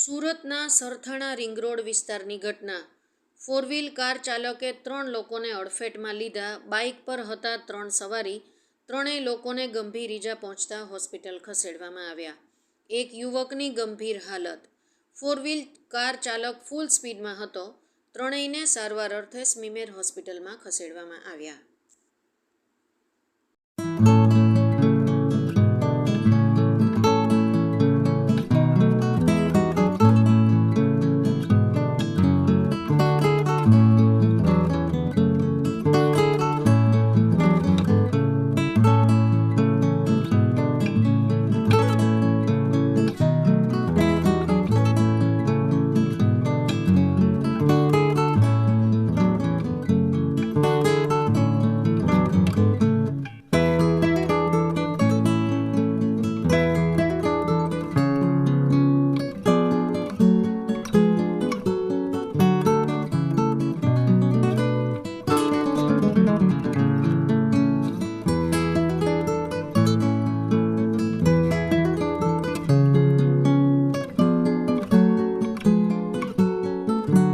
સુરતના Sarthana ring road વિસ્તારની ઘટના. ફોર વ્હીલ કાર ચાલકે ત્રણ લોકોને અડફેટમાં લીધા, બાઇક પર હતા ત્રણ સવારી, ત્રણેય લોકોને ગંભીર ઈજા પહોંચતા હોસ્પિટલ ખસેડવામાં આવ્યા. એક યુવકની ગંભીર હાલત. ફોર વ્હીલ કાર ચાલક ફૂલ સ્પીડમાં હતો, ત્રણેયને સારવાર અર્થે સ્મીમેર હોસ્પિટલમાં ખસેડવામાં આવ્યા.